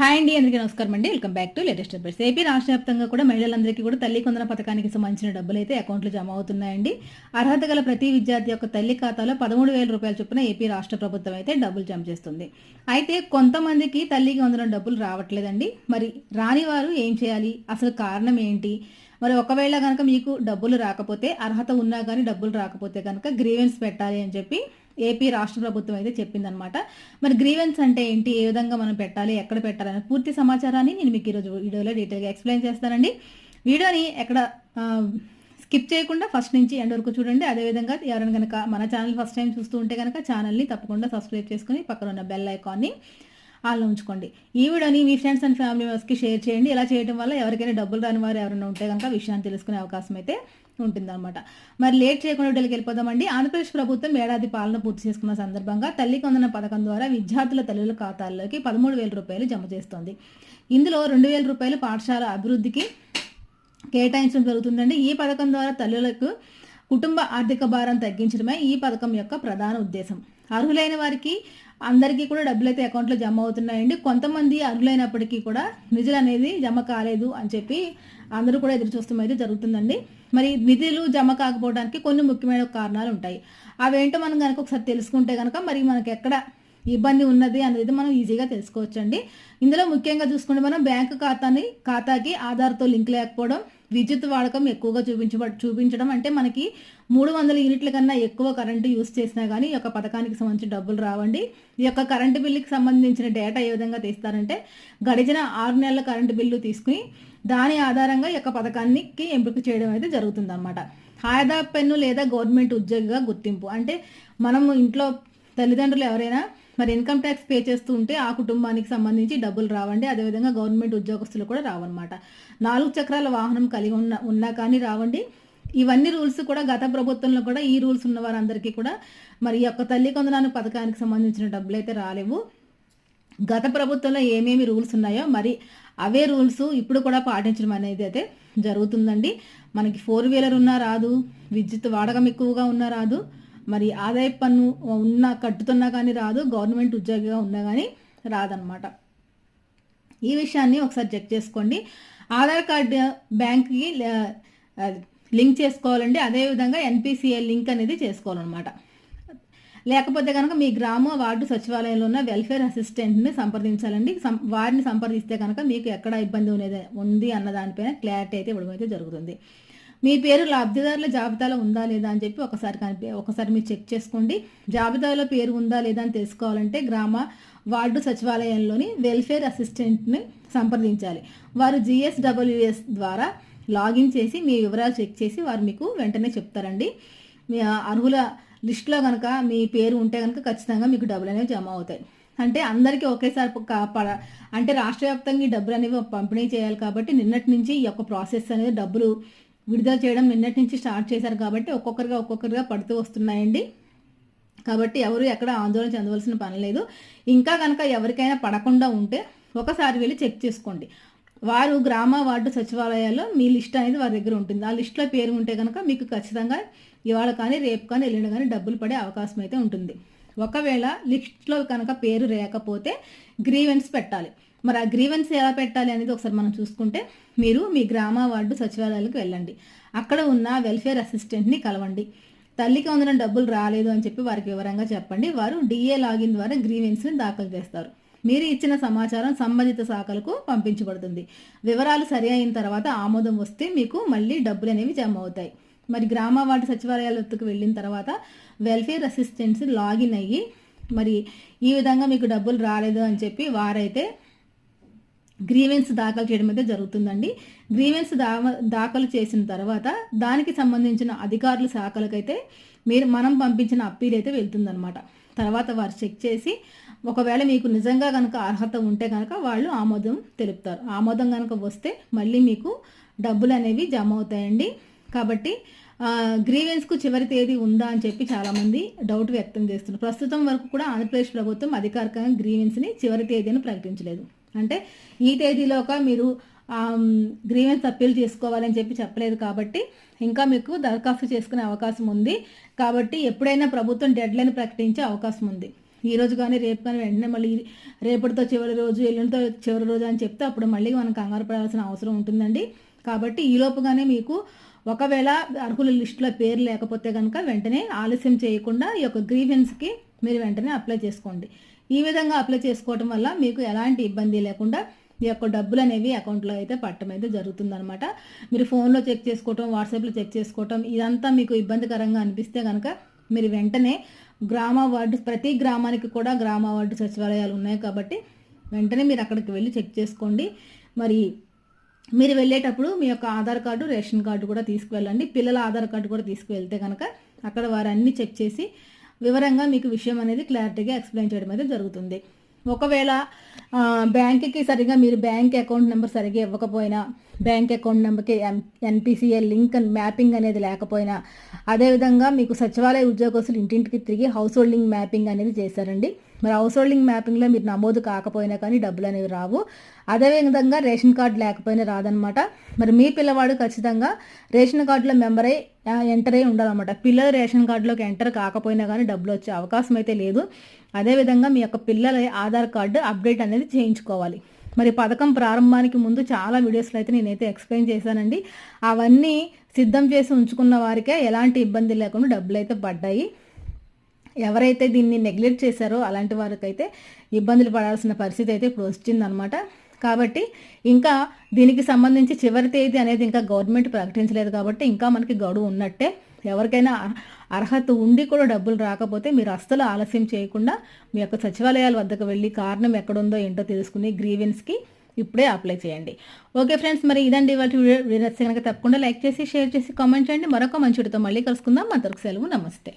Hi అండి అందరికీ నమస్కారం అండి. Welcome back to latest updates. AP రాష్ట్ర వ్యాప్తంగా కూడా మహిళలందరికీ కూడా తల్లి కొందన పథకానికి సంబంధించిన డబ్బులు అయితే అకౌంట్లో జమ అవుతున్నాయండి. అర్హత గల ప్రతి విద్యార్థి యొక్క తల్లి ఖాతాలో పదమూడు వేల రూపాయల చొప్పున ఏపీ రాష్ట్ర ప్రభుత్వం అయితే డబ్బులు జమ చేస్తుంది. అయితే కొంతమందికి తల్లికి వందనం డబ్బులు రావట్లేదండి. మరి రాని వారు ఏం చేయాలి? అసలు కారణం ఏంటి? మరి ఒకవేళ కనుక మీకు డబ్బులు రాకపోతే అర్హత ఉన్నా కానీ డబ్బులు రాకపోతే కనుక గ్రీవెన్స్ పెట్టాలి అని చెప్పి ఏపీ రాష్ట్ర ప్రభుత్వం అయితే చెప్పిందనమాట మరి గ్రీవెన్స్ అంటే ఏంటి? ఏ విధంగా మనం పెట్టాలి? ఎక్కడ పెట్టాలి పూర్తి సమాచారాన్ని నేను మీకు ఈరోజు వీడియోలో డీటెయిల్గా ఎక్స్ప్లెయిన్ చేస్తానండి. వీడియోని ఎక్కడ స్కిప్ చేయకుండా ఫస్ట్ నుంచి ఎండ్ వరకు చూడండి. అదేవిధంగా ఎవరైనా కనుక మన ఛానల్ ఫస్ట్ టైం చూస్తూ ఉంటే కనుక ఛానల్ని తప్పకుండా సబ్స్క్రైబ్ చేసుకుని పక్కన ఉన్న బెల్ ఐకాన్ని ఆల్లో ఉంచుకోండి. ఈ వీడియోని మీ ఫ్రెండ్స్ అండ్ ఫ్యామిలీ మెంబర్స్కి షేర్ చేయండి. ఇలా చేయడం వల్ల ఎవరికైనా డబ్బులు రాని వారు ఎవరైనా ఉంటే కనుక విషయాన్ని తెలుసుకునే అవకాశం అయితే ఉంటుందన్నమాట. మరి లేట్ చేయకుండా వీడియోకి వెళ్ళిపోదామండి. ఆంధ్రప్రదేశ్ ప్రభుత్వం ఏడాది పాలన పూర్తి చేసుకున్న సందర్భంగా తల్లికి కొందన పథకం ద్వారా విద్యార్థుల తల్లుల ఖాతాల్లోకి పదమూడు వేల రూపాయలు జమ చేస్తోంది. ఇందులో రెండు వేల రూపాయలు పాఠశాల అభివృద్ధికి కేటాయించడం జరుగుతుందండి. ఈ పథకం ద్వారా తల్లులకు కుటుంబ ఆర్థిక భారం తగ్గించడమే ఈ పథకం యొక్క ప్రధాన ఉద్దేశం. అర్హులైన వారికి అందరికీ కూడా డబ్బులు అయితే అకౌంట్లో జమ అవుతున్నాయండి. కొంతమంది అర్హులైనప్పటికీ కూడా నిధులు అనేది జమ కాలేదు అని చెప్పి అందరూ కూడా ఎదురు చూస్తాం అయితే జరుగుతుందండి. మరి నిధులు జమ కాకపోవడానికి కొన్ని ముఖ్యమైన కారణాలు ఉంటాయి. అవేంటో మనం కనుక ఒకసారి తెలుసుకుంటే కనుక మరి మనకి ఎక్కడ ఇబ్బంది ఉన్నది అనేది మనం ఈజీగా తెలుసుకోవచ్చండి. ఇందులో ముఖ్యంగా చూసుకుంటే మనం బ్యాంకు ఖాతాని ఖాతాకి ఆధార్తో లింక్ లేకపోవడం విద్యుత్ వాడకం ఎక్కువగా చూపించబ చూపించడం అంటే మనకి మూడు వందల యూనిట్ల కన్నా ఎక్కువ కరెంటు యూస్ చేసినా కానీ ఈ యొక్క పథకానికి సంబంధించిన డబ్బులు రావండి. ఈ యొక్క కరెంటు బిల్లుకి సంబంధించిన డేటా ఏ విధంగా తీస్తారంటే గడిచిన ఆరు నెలల కరెంటు బిల్లు తీసుకుని దాని ఆధారంగా ఈ యొక్క పథకానికి ఎంపిక చేయడం అయితే జరుగుతుంది అనమాట పెన్ను లేదా గవర్నమెంట్ ఉద్యోగిగా గుర్తింపు అంటే మనము ఇంట్లో తల్లిదండ్రులు ఎవరైనా మరి ఇన్కమ్ ట్యాక్స్ పే చేస్తూ ఉంటే ఆ కుటుంబానికి సంబంధించి డబ్బులు రావండి. అదేవిధంగా గవర్నమెంట్ ఉద్యోగస్తులు కూడా రావన్నమాట. నాలుగు చక్రాల వాహనం కలిగి ఉన్న ఉన్నా కానీ రావండి. ఇవన్నీ రూల్స్ కూడా గత ప్రభుత్వంలో కూడా ఈ రూల్స్ ఉన్న వారందరికీ కూడా మరి ఈ యొక్క తల్లి కొందనానికి పథకానికి సంబంధించిన డబ్బులు అయితే రాలేవు. గత ప్రభుత్వంలో ఏమేమి రూల్స్ ఉన్నాయో మరి అవే రూల్స్ ఇప్పుడు కూడా పాటించడం అనేది అయితే జరుగుతుందండి. మనకి ఫోర్ వీలర్ ఉన్నా రాదు విద్యుత్ వాడకం ఎక్కువగా ఉన్నా రాదు. మరి ఆదాయ పన్ను ఉన్న కట్టుతున్నా కానీ రాదు గవర్నమెంట్ ఉద్యోగిగా ఉన్నా కానీ రాదనమాట ఈ విషయాన్ని ఒకసారి చెక్ చేసుకోండి. ఆధార్ కార్డు బ్యాంక్కి లింక్ చేసుకోవాలండి. అదేవిధంగా ఎన్పిసిఐ లింక్ అనేది చేసుకోవాలన్నమాట. లేకపోతే కనుక మీ గ్రామ వార్డు సచివాలయంలో ఉన్న వెల్ఫేర్ అసిస్టెంట్ని సంప్రదించాలండి. వారిని సంప్రదిస్తే కనుక మీకు ఎక్కడ ఇబ్బంది ఉండేది ఉంది అన్న దానిపైన క్లారిటీ అయితే ఇవ్వడం అయితే జరుగుతుంది. మీ పేరు లబ్ధిదారుల జాబితాలో ఉందా లేదా అని చెప్పి ఒకసారి కనిపి ఒకసారి మీరు చెక్ చేసుకోండి. జాబితాలో పేరు ఉందా లేదా అని తెలుసుకోవాలంటే గ్రామ వార్డు సచివాలయంలోని వెల్ఫేర్ అసిస్టెంట్ని సంప్రదించాలి. వారు జిఎస్డబ్ల్యూఎస్ ద్వారా లాగిన్ చేసి మీ వివరాలు చెక్ చేసి వారు మీకు వెంటనే చెప్తారండి. మీ అర్హుల లిస్ట్లో కనుక మీ పేరు ఉంటే కనుక ఖచ్చితంగా మీకు డబ్బులు అనేవి జమ అవుతాయి. అంటే అందరికీ ఒకేసారి అంటే రాష్ట్ర వ్యాప్తంగా ఈ డబ్బులు అనేవి పంపిణీ చేయాలి కాబట్టి నిన్నటి నుంచి ఈ యొక్క ప్రాసెస్ అనేది డబ్బులు విడుదల చేయడం నిన్నటి నుంచి స్టార్ట్ చేశారు కాబట్టి ఒక్కొక్కరిగా ఒక్కొక్కరిగా పడుతూ వస్తున్నాయండి. కాబట్టి ఎవరు ఎక్కడ ఆందోళన చెందవలసిన పని లేదు. ఇంకా కనుక ఎవరికైనా పడకుండా ఉంటే ఒకసారి వెళ్ళి చెక్ చేసుకోండి. వారు గ్రామ వార్డు సచివాలయాల్లో మీ లిస్ట్ అనేది వారి దగ్గర ఉంటుంది. ఆ లిస్ట్లో పేరు ఉంటే కనుక మీకు ఖచ్చితంగా ఇవాళ కానీ రేపు కానీ ఎల్లుండి కానీ డబ్బులు పడే అవకాశం అయితే ఉంటుంది. ఒకవేళ లిస్ట్లో కనుక పేరు లేకపోతే గ్రీవెన్స్ పెట్టాలి. మరి ఆ గ్రీవెన్స్ ఎలా పెట్టాలి అనేది ఒకసారి మనం చూసుకుంటే మీరు మీ గ్రామ వార్డు సచివాలయాలకు వెళ్ళండి. అక్కడ ఉన్న వెల్ఫేర్ అసిస్టెంట్ని కలవండి. తల్లికి వందన డబ్బులు రాలేదు అని చెప్పి వారికి వివరంగా చెప్పండి. వారు డిఏ లాగిన్ ద్వారా గ్రీవెన్స్ని దాఖలు చేస్తారు. మీరు ఇచ్చిన సమాచారం సంబంధిత శాఖలకు పంపించబడుతుంది. వివరాలు సరి అయిన తర్వాత ఆమోదం వస్తే మీకు మళ్ళీ డబ్బులు అనేవి జమ అవుతాయి. మరి గ్రామ వార్డు సచివాలయాలకు వెళ్ళిన తర్వాత వెల్ఫేర్ అసిస్టెంట్స్ లాగిన్ అయ్యి మరి ఈ విధంగా మీకు డబ్బులు రాలేదు అని చెప్పి వారైతే గ్రీవెన్స్ దాఖలు చేయడం అయితే జరుగుతుందండి. గ్రీవెన్స్ దా దాఖలు చేసిన తర్వాత దానికి సంబంధించిన అధికారుల శాఖలకైతే మీరు మనం పంపించిన అప్పీల్ అయితే వెళ్తుందనమాట తర్వాత వారు చెక్ చేసి ఒకవేళ మీకు నిజంగా కనుక అర్హత ఉంటే కనుక వాళ్ళు ఆమోదం తెలుపుతారు. ఆమోదం కనుక వస్తే మళ్ళీ మీకు డబ్బులు అనేవి జమ అవుతాయండి. కాబట్టి గ్రీవెన్స్కు చివరి తేదీ ఉందా అని చెప్పి చాలామంది డౌట్ వ్యక్తం చేస్తున్నారు. ప్రస్తుతం వరకు కూడా ఆంధ్రప్రదేశ్ ప్రభుత్వం అధికారికంగా గ్రీవెన్స్ని చివరి తేదీని ప్రకటించలేదు. అంటే ఈ తేదీలోక మీరు గ్రీవెన్స్ అప్పీల్ చేసుకోవాలని చెప్పి చెప్పలేదు కాబట్టి ఇంకా మీకు దరఖాస్తు చేసుకునే అవకాశం ఉంది. కాబట్టి ఎప్పుడైనా ప్రభుత్వం డెడ్ లైన్ ప్రకటించే అవకాశం ఉంది. ఈ రోజు కానీ రేపు కానీ వెంటనే మళ్ళీ రేపటితో చివరి రోజు ఎల్లుండితో చివరి రోజు అని చెప్తే అప్పుడు మళ్ళీ మనం కంగారు పడాల్సిన అవసరం ఉంటుందండి. కాబట్టి ఈలోపుగానే మీకు ఒకవేళ అర్హుల లిస్టులో పేరు లేకపోతే కనుక వెంటనే ఆలస్యం చేయకుండా ఈ యొక్క గ్రీవెన్స్కి మీరు వెంటనే అప్లై చేసుకోండి. ఈ విధంగా అప్లై చేసుకోవటం వల్ల మీకు ఎలాంటి ఇబ్బంది లేకుండా ఈ యొక్క డబ్బులు అనేవి అకౌంట్లో అయితే పట్టడం అయితే జరుగుతుందనమాట మీరు ఫోన్లో చెక్ చేసుకోవటం వాట్సాప్లో చెక్ చేసుకోవటం ఇదంతా మీకు ఇబ్బందికరంగా అనిపిస్తే కనుక మీరు వెంటనే గ్రామ వార్డు ప్రతి గ్రామానికి కూడా గ్రామ వార్డు సచివాలయాలు ఉన్నాయి కాబట్టి వెంటనే మీరు అక్కడికి వెళ్ళి చెక్ చేసుకోండి. మరి మీరు వెళ్ళేటప్పుడు మీ యొక్క ఆధార్ కార్డు రేషన్ కార్డు కూడా తీసుకువెళ్ళండి. పిల్లల ఆధార్ కార్డు కూడా తీసుకువెళ్తే కనుక అక్కడ వారన్నీ చెక్ చేసి వివరంగా మీకు విషయం అనేది క్లారిటీగా ఎక్స్ప్లెయిన్ చేయడం అయితే జరుగుతుంది. ఒకవేళ బ్యాంక్కి సరిగా మీరు బ్యాంక్ అకౌంట్ నెంబర్ సరిగా ఇవ్వకపోయినా బ్యాంక్ అకౌంట్ నెంబర్కి ఎం ఎన్పిసిఎల్ లింక్ మ్యాపింగ్ అనేది లేకపోయినా అదేవిధంగా మీకు సచివాలయ ఉద్యోగస్తులు ఇంటింటికి తిరిగి హౌస్ హోల్డింగ్ మ్యాపింగ్ అనేది చేశారండి. మరి హౌస్ హోల్డింగ్ మ్యాపింగ్లో మీరు నమోదు కాకపోయినా కానీ డబ్బులు అనేవి రావు. అదేవిధంగా రేషన్ కార్డు లేకపోయినా రాదనమాట. మరి మీ పిల్లవాడు ఖచ్చితంగా రేషన్ కార్డులో మెంబర్ అయి ఎంటర్ అయి ఉండాలన్నమాట. పిల్లలు రేషన్ కార్డులోకి ఎంటర్ కాకపోయినా కానీ డబ్బులు వచ్చే అవకాశం అయితే లేదు. అదేవిధంగా మీ యొక్క పిల్లల ఆధార్ కార్డు అప్డేట్ అనేది చేయించుకోవాలి. మరి పథకం ప్రారంభానికి ముందు చాలా వీడియోస్లో అయితే నేనైతే ఎక్స్ప్లెయిన్ చేశానండి. అవన్నీ సిద్ధం చేసి ఉంచుకున్న వారికే ఎలాంటి ఇబ్బంది లేకుండా డబ్బులు అయితే పడ్డాయి. ఎవరైతే దీన్ని నెగ్లెక్ట్ చేశారో అలాంటి వారికైతే ఇబ్బందులు పడాల్సిన పరిస్థితి అయితే ఇప్పుడు వచ్చిందనమాట కాబట్టి ఇంకా దీనికి సంబంధించి చివరి తేదీ అనేది ఇంకా గవర్నమెంట్ ప్రకటించలేదు కాబట్టి ఇంకా మనకి గడువు ఉన్నట్టే. ఎవరికైనా అర్హత ఉండి కూడా డబ్బులు రాకపోతే మీరు అస్సలు ఆలస్యం చేయకుండా మీ యొక్క సచివాలయాల వద్దకు వెళ్ళి కారణం ఎక్కడుందో ఏంటో తెలుసుకుని గ్రీవెన్స్కి ఇప్పుడే అప్లై చేయండి. ఓకే ఫ్రెండ్స్ మరి ఇదండి ఇవాళ వీడియో. నచ్చితే కనుక తప్పకుండా లైక్ చేసి షేర్ చేసి కామెంట్ చేయండి. మరొక మంచి మళ్ళీ కలుసుకుందాం. మా సెలవు. నమస్తే.